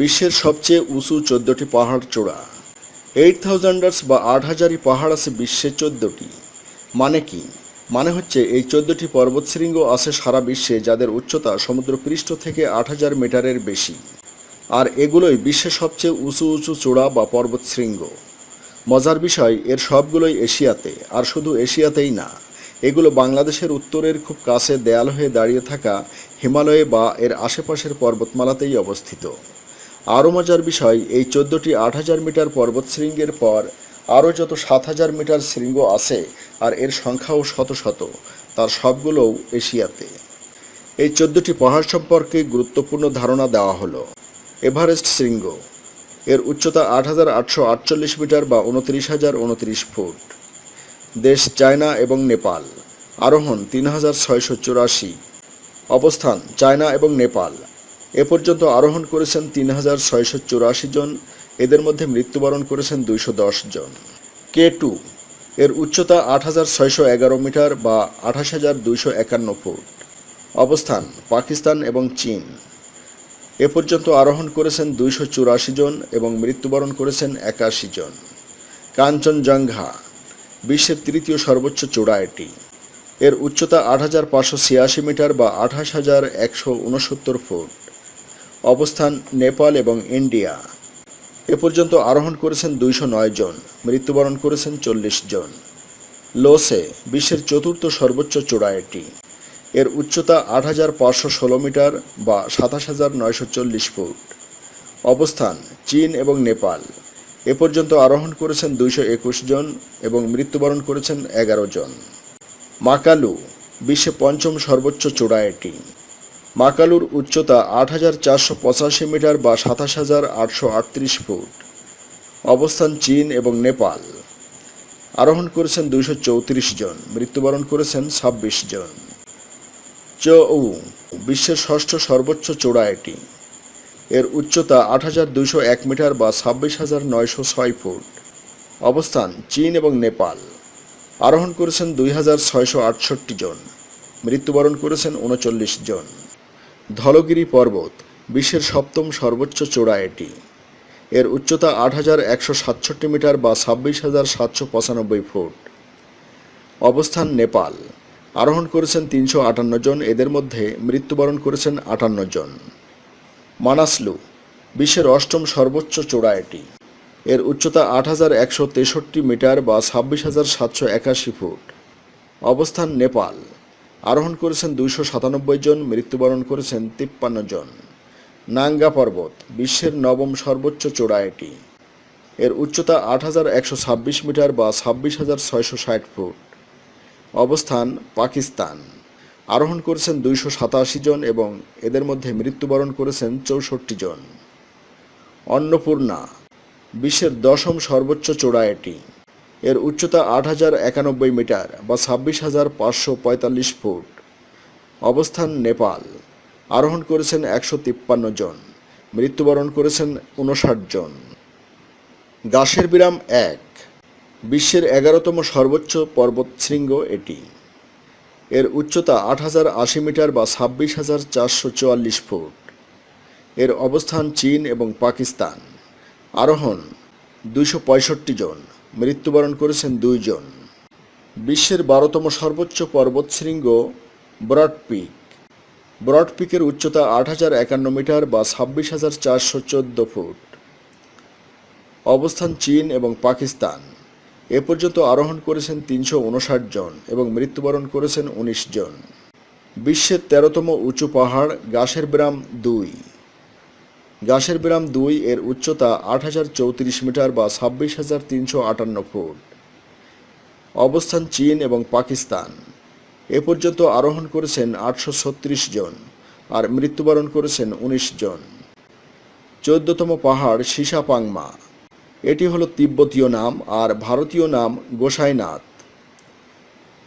বিশ্বের সবচেয়ে উঁচু চোদ্দটি পাহাড় চূড়া। এইট থাউজেন্ডার্স বা আট হাজারি পাহাড় আছে বিশ্বে চোদ্দটি। মানে কি? মানে হচ্ছে এই চোদ্দটি পর্বতশৃঙ্গ আছে সারা বিশ্বে যাদের উচ্চতা সমুদ্রপৃষ্ঠ থেকে আট হাজার মিটারের বেশি। আর এগুলোই বিশ্বের সবচেয়ে উঁচু উঁচু চূড়া বা পর্বতশৃঙ্গ। মজার বিষয়, এর সবগুলোই এশিয়াতে, আর শুধু এশিয়াতেই না, এগুলো বাংলাদেশের উত্তরের খুব কাছে দেয়াল হয়ে দাঁড়িয়ে থাকা হিমালয়ে বা এর আশেপাশের পর্বতমালাতেই অবস্থিত। আরও মজার বিষয়, এই চোদ্দোটি আট হাজার মিটার পর্বতশৃঙ্গের পর আরও যত সাত হাজার মিটার শৃঙ্গ আছে, আর এর সংখ্যাও শত শত, তার সবগুলোও এশিয়াতে। এই চোদ্দটি পাহাড় সম্পর্কে গুরুত্বপূর্ণ ধারণা দেওয়া হলো। এভারেস্ট শৃঙ্গ, এর উচ্চতা আট হাজার আটশো আটচল্লিশ মিটার বা উনত্রিশ হাজার উনত্রিশ ফুট। দেশ চায়না এবং নেপাল, আরোহণ তিন হাজার ছয়শো চুরাশি। অবস্থান, চায়না এবং নেপাল। এ পর্যন্ত আরোহণ করেছেন তিন হাজার ছয়শো চুরাশি জন। এদের মধ্যে মৃত্যুবরণ করেছেন দুইশো দশ জন। কে টু, এর উচ্চতা আট হাজার ছয়শো এগারো মিটার বা আঠাশ হাজার দুইশো একান্ন ফুট। অবস্থান, পাকিস্তান এবং চীন। এ পর্যন্ত আরোহণ করেছেন দুইশো চুরাশি জন এবং মৃত্যুবরণ করেছেন একাশি জন। কাঞ্চনজঙ্ঘা, বিশ্বের তৃতীয় সর্বোচ্চ চূড়া এটি। এর উচ্চতা আট হাজার পাঁচশো ছিয়াশি মিটার বা আঠাশ হাজার একশো উনসত্তর ফুট। অবস্থান নেপাল এবং ইন্ডিয়া। এ পর্যন্ত আরোহণ করেছেন দুইশো নয় জন, মৃত্যুবরণ করেছেন চল্লিশ জন। লোসে বিশ্বের চতুর্থ সর্বোচ্চ চূড়া এটি। এর উচ্চতা আট হাজার পাঁচশো ষোলো মিটার বা সাতাশ হাজার নয়শো চল্লিশ ফুট। অবস্থান চীন এবং নেপাল। এ পর্যন্ত আরোহণ করেছেন দুইশো একুশ জন এবং মৃত্যুবরণ করেছেন এগারো জন। মাকালু বিশ্বে পঞ্চম সর্বোচ্চ চূড়া এটি। মাকালুর উচ্চতা আট হাজার চারশো পঁচাশি মিটার বা সাতাশ হাজার আটশো আটত্রিশ ফুট। অবস্থান চীন এবং নেপাল। আরোহণ করেছেন দুইশো চৌত্রিশ জন, মৃত্যুবরণ করেছেন ছাব্বিশ জন। চৌ, বিশ্বের ষষ্ঠ সর্বোচ্চ চূড়া এটি। এর উচ্চতা আট হাজার দুইশো এক মিটার বা ছাব্বিশ হাজার নয়শো ছয় ফুট। অবস্থান চীন এবং নেপাল। আরোহণ করেছেন দুই হাজার ছয়শো আটষট্টি জন, মৃত্যুবরণ করেছেন উনচল্লিশ জন। ধলগিরি পর্বত, বিশ্বের সপ্তম সর্বোচ্চ চূড়া এটি। এর উচ্চতা আট হাজার একশো সাতষট্টি মিটার বা ছাব্বিশ হাজার সাতশো পঁচানব্বই ফুট। অবস্থান নেপাল। আরোহণ করেছেন তিনশো আটান্ন জন, এদের মধ্যে মৃত্যুবরণ করেছেন আটান্ন জন। মানাসলু, বিশ্বের অষ্টম সর্বোচ্চ চূড়া এটি। এর উচ্চতা আট হাজার একশো তেষট্টি মিটার বা ছাব্বিশ হাজার সাতশো একাশি ফুট। অবস্থান নেপাল। আরোহণ করেছেন দুইশো সাতানব্বই জন, মৃত্যুবরণ করেছেন তিপ্পান্ন জন। নাঙ্গা পর্বত, বিশ্বের নবম সর্বোচ্চ চূড়া এটি। এর উচ্চতা আট হাজার একশো ছাব্বিশ মিটার বা ছাব্বিশ হাজার ছয়শো ষাট ফুট। অবস্থান পাকিস্তান। আরোহণ করেছেন দুইশো সাতাশি জন এবং এদের মধ্যে মৃত্যুবরণ করেছেন চৌষট্টি জন। অন্নপূর্ণা, বিশ্বের দশম সর্বোচ্চ চূড়া এটি। এর উচ্চতা আট হাজার একানব্বই মিটার বা ছাব্বিশ হাজার পাঁচশো পঁয়তাল্লিশ ফুট। অবস্থান নেপাল। আরোহণ করেছেন একশো তিপ্পান্ন জন। মৃত্যুবরণ করেছেন উনষাট জন। গাছের বিরাম এক। বিশ্বের এগারোতম সর্বোচ্চ পর্বত শৃঙ্গ এটি। এর উচ্চতা আট হাজার আশি মিটার বা ছাব্বিশ হাজার চারশো চুয়াল্লিশ ফুট। এর অবস্থান চীন এবং পাকিস্তান। আরোহণ দুইশো পঁয়ষট্টি জন। মৃত্যুবরণ করেছেন দুইজন। বিশ্বের বারোতম সর্বোচ্চ পর্বতশৃঙ্গ ব্রড পিক। ব্রড পিকের উচ্চতা আট হাজার একান্ন মিটার বা ছাব্বিশ হাজার চারশো চোদ্দ ফুট। অবস্থান চীন এবং পাকিস্তান। এ পর্যন্ত আরোহণ করেছেন তিনশো উনষাট জন এবং মৃত্যুবরণ করেছেন উনিশ জন। বিশ্বের তেরোতম উঁচু পাহাড় গাছের ব্রাম দুই। গাছের বিরাম দুই এর উচ্চতা আট হাজার চৌত্রিশ মিটার বা ছাব্বিশ হাজার তিনশো আটান্ন ফুট। অবস্থান চীন এবং পাকিস্তান। এ পর্যন্ত আরোহণ করেছেন আটশো ছত্রিশ জন আর মৃত্যুবরণ করেছেন উনিশ জন। চোদ্দতম পাহাড় সীসাপাংমা এটি হলো তিব্বতীয় নাম আর ভারতীয় নাম গোসাইনাথ।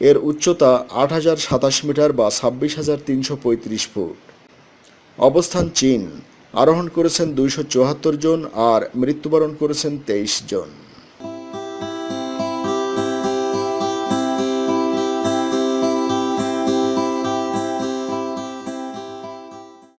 এর উচ্চতা আট হাজার সাতাশ মিটার বা ছাব্বিশ হাজার তিনশো পঁয়ত্রিশ ফুট। অবস্থান চীন। আরোহণ করেছেন দুইশো চুয়াত্তর জন আর মৃত্যুবরণ করেছেন তেইশ জন।